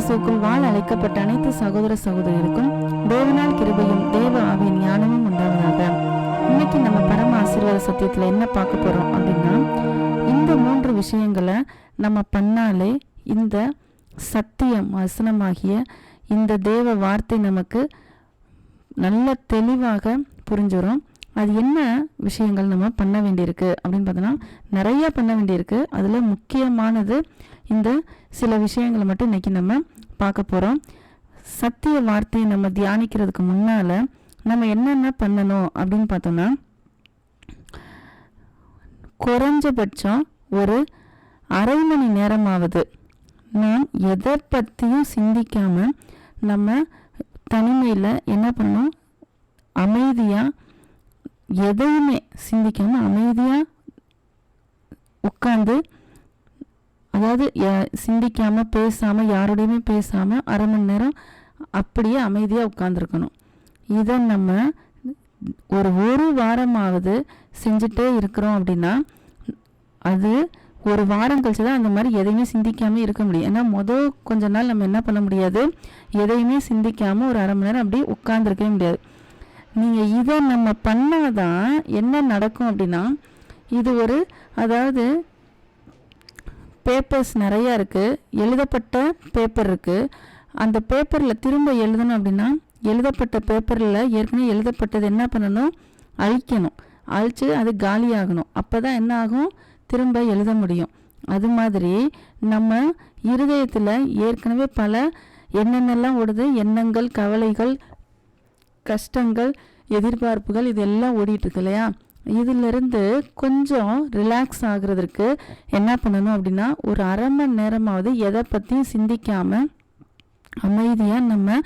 இயேசுக்குள் வாழ அழைக்கப்பட்ட அனைத்து சகோதர சகோதரிகளுக்கும் தேவனால் கிருபையும் தேவ ஆவியின் ஞானமும் உண்டாவதாக. இன்னைக்கு நம்ம பரம ஆசீர்வாத சத்தியத்துல என்ன பார்க்க போறோம் அப்படின்னா இந்த மூன்று விஷயங்களை நம்ம பண்ணாலே இந்த சத்தியம் வசனமாகிய இந்த தேவ வார்த்தை நமக்கு நல்ல தெளிவாக புரிஞ்சிடும் அது என்ன விஷயங்கள் நம்ம பண்ண வேண்டியிருக்கு அப்படின்னு பார்த்தோன்னா நிறைய பண்ண வேண்டியிருக்கு. அதில் முக்கியமானது இந்த சில விஷயங்களை மட்டும் இன்றைக்கி நம்ம பார்க்க போகிறோம் சத்திய வார்த்தையை நம்ம தியானிக்கிறதுக்கு முன்னால் நம்ம என்னென்ன பண்ணணும் அப்படின்னு பார்த்தோம்னா குறைஞ்சபட்சம் ஒரு அரை மணி நேரமாவது நாம் எதை பற்றியும் சிந்திக்காமல் நம்ம தனிமையில் என்ன பண்ணணும்? அமைதியாக எதையுமே சிந்திக்காமல் அமைதியாக உட்காந்து அதாவது சிந்திக்காமல் பேசாமல் யாரோடையுமே பேசாமல் அரை மணி நேரம் அப்படியே அமைதியாக உட்காந்துருக்கணும் இதை நம்ம ஒரு ஒரு வாரமாவது செஞ்சுட்டே இருக்கிறோம் அப்படின்னா அது ஒரு வாரம் கழிச்சு தான் அந்த மாதிரி எதையுமே சிந்திக்காமல் இருக்க முடியும். ஏன்னா மொதல் கொஞ்ச நாள் நம்ம என்ன பண்ண முடியாது? எதையுமே சிந்திக்காமல் ஒரு அரை மணி நேரம் அப்படியே உட்காந்துருக்கவே முடியாது. நீங்கள் இதை நம்ம பண்ணாதான் என்ன நடக்கும் அப்படின்னா இது ஒரு அதாவது பேப்பர்ஸ் நிறையா இருக்குது எழுதப்பட்ட பேப்பர் இருக்குது அந்த பேப்பரில் திரும்ப எழுதணும் அப்படின்னா எழுதப்பட்ட பேப்பரில் ஏற்கனவே எழுதப்பட்டது என்ன பண்ணணும்? அழிக்கணும். அழித்து அது காலியாகணும். அப்போ தான் என்ன ஆகும்? திரும்ப எழுத முடியும். அது மாதிரி நம்ம இருதயத்தில் ஏற்கனவே பல என்னென்னலாம் ஓடுது. எண்ணங்கள் கவலைகள் கஷ்டங்கள் எதிர்பார்ப்புகள் இதெல்லாம் ஓடிட்டு இருக்கு இல்லையா? இதிலிருந்து கொஞ்சம் ரிலாக்ஸ் ஆகுறதுக்கு என்ன பண்ணணும் அப்படின்னா ஒரு அரை மணி நேரமாவது எதை பற்றியும் சிந்திக்காமல் அமைதியாக நம்ம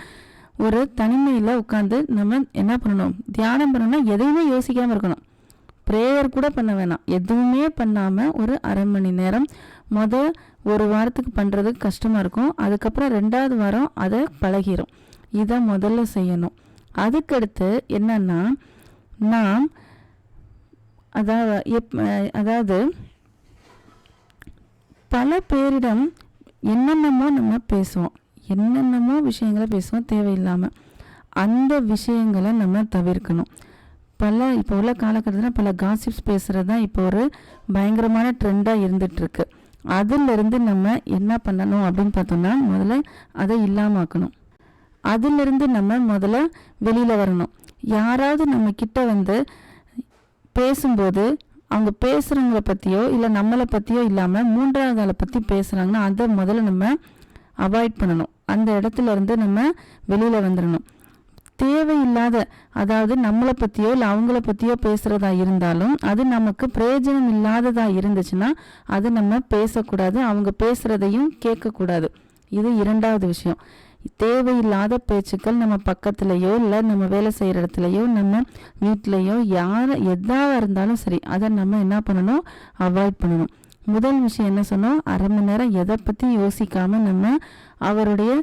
ஒரு தனிமையில் உட்காந்து நம்ம என்ன பண்ணணும்? தியானம் பண்ணணும்னா எதையுமே யோசிக்காமல் இருக்கணும். ப்ரேயர் கூட பண்ண வேணாம். எதுவுமே பண்ணாமல் ஒரு அரை மணி நேரம் மொதல் ஒரு வாரத்துக்கு பண்ணுறது கஷ்டமாக இருக்கும். அதுக்கப்புறம் ரெண்டாவது வாரம் அதை பழகிரும். இதை முதல்ல செய்யணும். அதுக்கடுத்து என்னன்னா நாம் அதாவது எப் அதாவது பல பேரிடம் என்னென்னமோ நம்ம பேசுவோம். என்னென்னமோ விஷயங்களை பேசுவோம் தேவையில்லாமல் அந்த விஷயங்களை நம்ம தவிர்க்கணும். பல இப்போ உள்ள காலகட்டத்தில் பல காசிப்ஸ் பேசுகிறது தான் இப்போ ஒரு பயங்கரமான ட்ரெண்டாக இருந்துகிட்ருக்கு அதிலிருந்து நம்ம என்ன பண்ணணும் அப்படின்னு பார்த்தோம்னா முதல்ல அதை இல்லாமாக்கணும் அதிலிருந்து நம்ம முதல்ல வெளியில் வரணும். யாராவது நம்ம கிட்ட வந்து பேசும்போது அவங்க பேசுகிறவங்கள பற்றியோ இல்லை நம்மளை பற்றியோ இல்லாமல் மூன்றாவது ஆளை பற்றி பேசுகிறாங்கன்னா அதை முதல்ல நம்ம அவாய்ட் பண்ணணும். அந்த இடத்துல இருந்து நம்ம வெளியில் வந்துடணும் தேவையில்லாத அதாவது நம்மளை பற்றியோ இல்லை அவங்கள பற்றியோ பேசுகிறதா இருந்தாலும் அது நமக்கு பிரயோஜனம் இல்லாததாக இருந்துச்சுன்னா அது நம்ம பேசக்கூடாது. அவங்க பேசுகிறதையும் கேட்கக்கூடாது. இது இரண்டாவது விஷயம். தேவையில்லாத பேச்சுக்கள் நம்ம பக்கத்துலேயோ இல்லை நம்ம வேலை செய்கிற இடத்துலையோ நம்ம வீட்லேயோ யார் எதாக இருந்தாலும் சரி அதை நம்ம என்ன பண்ணணும்? அவாய்ட் பண்ணணும். முதல் விஷயம் என்ன சொன்னோம் அரை மணி நேரம் எதை பற்றி யோசிக்காமல் நம்ம அவருடைய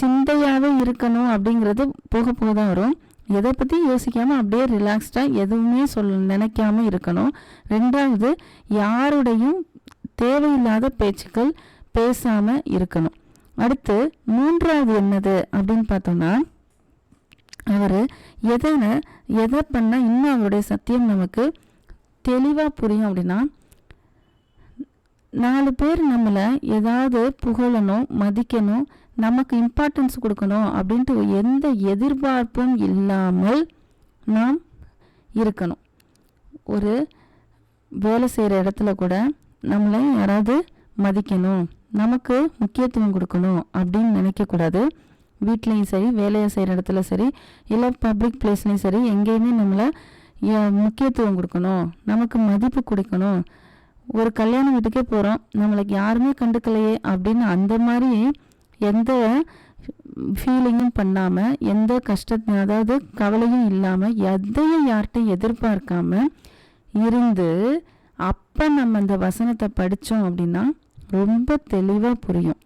சிந்தையாகவே இருக்கணும் அப்படிங்கிறது போக போக தான் வரும். எதை பற்றி யோசிக்காமல் அப்படியே ரிலாக்ஸ்டாக எதுவுமே சொல் நினைக்காம இருக்கணும். ரெண்டாவது யாருடையும் தேவையில்லாத பேச்சுக்கள் பேசாமல் இருக்கணும். அடுத்து மூன்றாவது என்னது அப்படின்னு பார்த்தோம்னா அவர் எதை எதை பண்ணால் இன்னும் அவருடைய சத்தியம் நமக்கு தெளிவாக புரியும் அப்படின்னா நாலு பேர் நம்மளை ஏதாவது புகழணும் மதிக்கணும் நமக்கு இம்பார்ட்டன்ஸ் கொடுக்கணும் அப்படின்ட்டு எந்த எதிர்பார்ப்பும் இல்லாமல் நாம் இருக்கணும். ஒரு வேலை செய்கிற இடத்துல கூட நம்மளை யாராவது மதிக்கணும். நமக்கு முக்கியத்துவம் கொடுக்கணும் அப்படின்னு நினைக்கக்கூடாது வீட்லேயும் சரி வேலையை செய்கிற இடத்துல சரி இல்லை பப்ளிக் பிளேஸ்லேயும் சரி எங்கேயுமே நம்மளை முக்கியத்துவம் கொடுக்கணும். நமக்கு மதிப்பு கொடுக்கணும். ஒரு கல்யாண வீட்டுக்கே போகிறோம் நம்மளுக்கு யாருமே கண்டுக்கலையே அப்படின்னு அந்த மாதிரி எந்த ஃபீலிங்கும் பண்ணாமல் எந்த கஷ்ட அதாவது கவலையும் இல்லாமல் எதையும் யார்கிட்டையும் எதிர்பார்க்காம இருந்து அப்போ நம்ம அந்த வசனத்தை படித்தோம் அப்படின்னா ரொம்ப தெளிவாக புரியும்.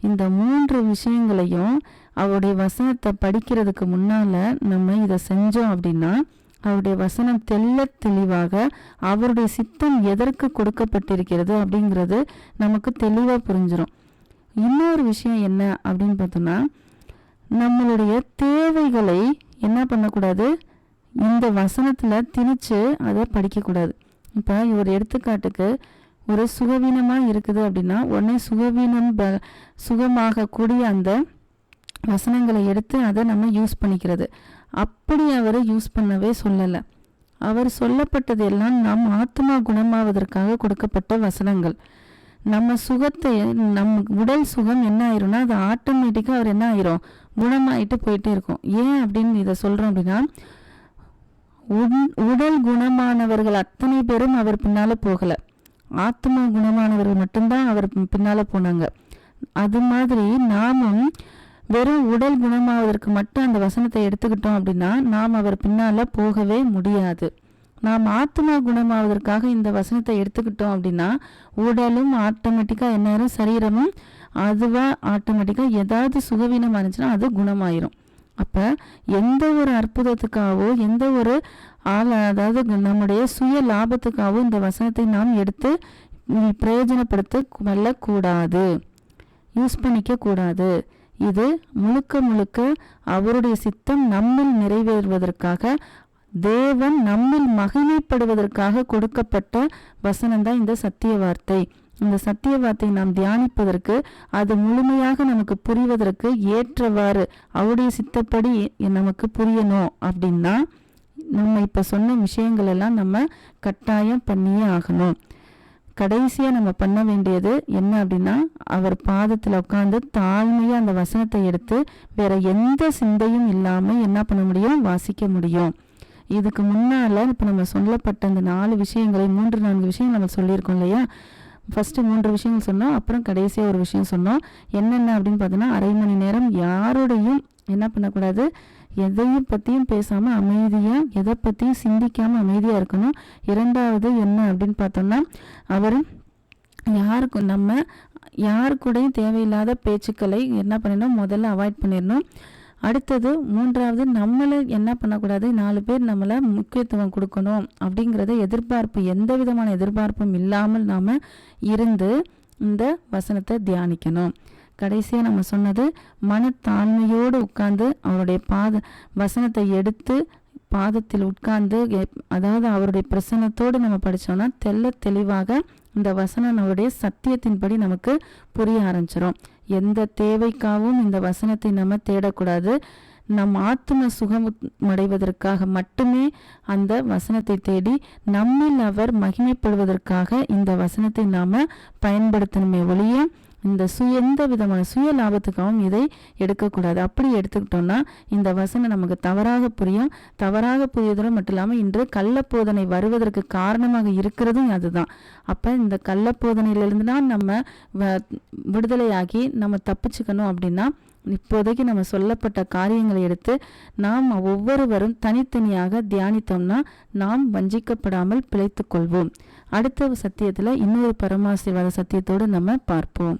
இந்த மூன்று விஷயங்களையும் அவருடைய வசனத்தை படிக்கிறதுக்கு முன்னால் நம்ம இதை செஞ்சோம் அப்படின்னா அவருடைய வசனம் தெள்ள தெளிவாக அவருடைய சித்தம் எதற்கு கொடுக்கப்பட்டிருக்கிறது அப்படிங்கிறது நமக்கு தெளிவாக புரிஞ்சிடும் இன்னொரு விஷயம் என்ன அப்படின்னு பார்த்தோம்னா நம்மளுடைய தேவைகளை என்ன பண்ணக்கூடாது? இந்த வசனத்தில் திணிச்சு அதை படிக்கக்கூடாது. இப்போ ஒரு எடுத்துக்காட்டுக்கு ஒரு சுகவீனமாக இருக்குது அப்படின்னா உடனே சுகவீனம் ப சுகமாகக்கூடிய அந்த வசனங்களை எடுத்து அதை நம்ம யூஸ் பண்ணிக்கிறது. அப்படி அவர் யூஸ் பண்ணவே சொல்லலை. அவர் சொல்லப்பட்டது எல்லாம் நம் ஆத்மா குணமாவதற்காக கொடுக்கப்பட்ட வசனங்கள். நம்ம சுகத்தை நம் உடல் சுகம் என்ன ஆயிரும்னா அது ஆட்டோமேட்டிக்காக அவர் என்ன ஆயிரும்? குணமாயிட்டு போயிட்டே இருக்கும். ஏன் அப்படின்னு இதை சொல்கிறோம் அப்படின்னா உடல் குணமானவர்கள் அத்தனை பேரும் அவர் பின்னால் போகலை. ஆத்மா குணமானவர்கள் மட்டும்தான் அவர் பின்னால் பின்னால போனாங்க. அது மாதிரி நாமும் வெறும் உடல் குணமாவதற்கு மட்டும் அந்த வசனத்தை எடுத்துக்கிட்டோம் அப்படின்னா நாம் அவர் பின்னால போகவே முடியாது. நாம் ஆத்மா குணமாவதற்காக இந்த வசனத்தை எடுத்துக்கிட்டோம் அப்படின்னா உடலும் ஆட்டோமேட்டிக்காக என்ன சரீரமும் அதுவாக ஆட்டோமேட்டிக்காக ஏதாவது சுகவீனமாக இருந்துச்சுன்னா அது குணமாயிரும். அப்போ எந்த ஒரு அற்புதத்துக்காகவோ எந்த ஒரு ஆள அதாவது நம்முடைய சுய லாபத்துக்காகவோ இந்த வசனத்தை நாம் எடுத்து பிரயோஜனப்படுத்த கொள்ளக்கூடாது. யூஸ் பண்ணிக்க கூடாது இது முழுக்க முழுக்க அவருடைய சித்தம் நம்மில் நிறைவேறுவதற்காக தேவன் நம்மில் மகிமைப்படுவதற்காக கொடுக்கப்பட்ட வசனம்தான் இந்த சத்திய வார்த்தை. இந்த சத்திய வார்த்தை நாம் தியானிப்பதற்கு அது முழுமையாக நமக்கு புரிவதற்கு ஏற்றவாறு அவருடைய சித்தப்படி நமக்கு புரியணும் அப்படின்னா நம்ம இப்போ சொன்ன விஷயங்கள் எல்லாம் நம்ம கட்டாயம் பண்ணியே ஆகணும். கடைசியாக நம்ம பண்ண வேண்டியது என்ன அப்படின்னா அவர் பாதத்தில் உட்காந்து தாழ்மையாக அந்த வசனத்தை எடுத்து வேற எந்த சிந்தையும் இல்லாமல் என்ன பண்ண முடியும்? வாசிக்க முடியும். இதுக்கு முன்னால் இப்போ நம்ம சொல்லப்பட்ட இந்த நாலு விஷயங்களை மூன்று நான்கு விஷயம் நம்ம சொல்லியிருக்கோம் இல்லையா? ஃபஸ்ட்டு மூன்று விஷயங்கள் சொன்னோம் அப்புறம் கடைசியாக ஒரு விஷயம் சொன்னோம் என்னென்ன அப்படின்னு பார்த்தோன்னா அரை மணி நேரம் யாரோடையும் என்ன பண்ணக்கூடாது? எதையும் பற்றியும் பேசாமல் அமைதியாக எதை பற்றியும் சிந்திக்காமல் அமைதியாக இருக்கணும். இரண்டாவது என்ன அப்படின்னு பார்த்தோம்னா அவர் யாருக்கு நம்ம யார் கூடயும் தேவையில்லாத பேச்சுக்களை என்ன பண்ணணும் முதல்ல அவாய்ட் பண்ணிடணும். அடுத்தது மூன்றாவது நம்மளை என்ன பண்ணக்கூடாது? நாலு பேர் நம்மளை முக்கியத்துவம் கொடுக்கணும் அப்படிங்கிறத எதிர்பார்ப்பு எந்த விதமான எதிர்பார்ப்பும் இல்லாமல் நாம் இருந்து இந்த வசனத்தை தியானிக்கணும். கடைசியாக நம்ம சொன்னது மனத்தாழ்மையோடு உட்கார்ந்து அவருடைய பாத வசனத்தை எடுத்து பாதத்தில் உட்கார்ந்து எப்- அதாவது அவருடைய பிரசன்னத்தோடு நம்ம படித்தோம்னா தெள்ள தெளிவாக இந்த வசனம் நம்மளுடைய சத்தியத்தின்படி நமக்கு புரிய ஆரம்பிச்சிடும் எந்த தேவைக்காகவும் இந்த வசனத்தை நம்ம தேடக்கூடாது. நம் ஆத்ம சுகம் அடைவதற்காக மட்டுமே அந்த வசனத்தை தேடி நம்மில் அவர் மகிமைப்படுவதற்காக இந்த வசனத்தை நாம பயன்படுத்தணுமே ஒழிய இந்த சுய எந்த விதமான சுய லாபத்துக்காகவும் இதை எடுக்கக்கூடாது. அப்படி எடுத்துக்கிட்டோம்னா இந்த வசனம் நமக்கு தவறாக புரியும். தவறாக புரியதோடு மட்டும் இல்லாமல் இன்று கள்ளப்போதனை வருவதற்கு காரணமாக இருக்கிறதும் அதுதான். அப்போ இந்த கள்ளப்போதனையிலிருந்து தான் நம்ம வ- விடுதலையாகி நம்ம தப்பிச்சுக்கணும் அப்படின்னா இப்போதைக்கு நம்ம சொல்லப்பட்ட காரியங்களை எடுத்து நாம் ஒவ்வொருவரும் தனித்தனியாக தியானித்தோம்னா நாம் வஞ்சிக்கப்படாமல் பிழைத்து கொள்வோம். அடுத்த சத்தியத்தில் இன்னொரு பரமாசீர்வாத சத்தியத்தோடு நம்ம பார்ப்போம்.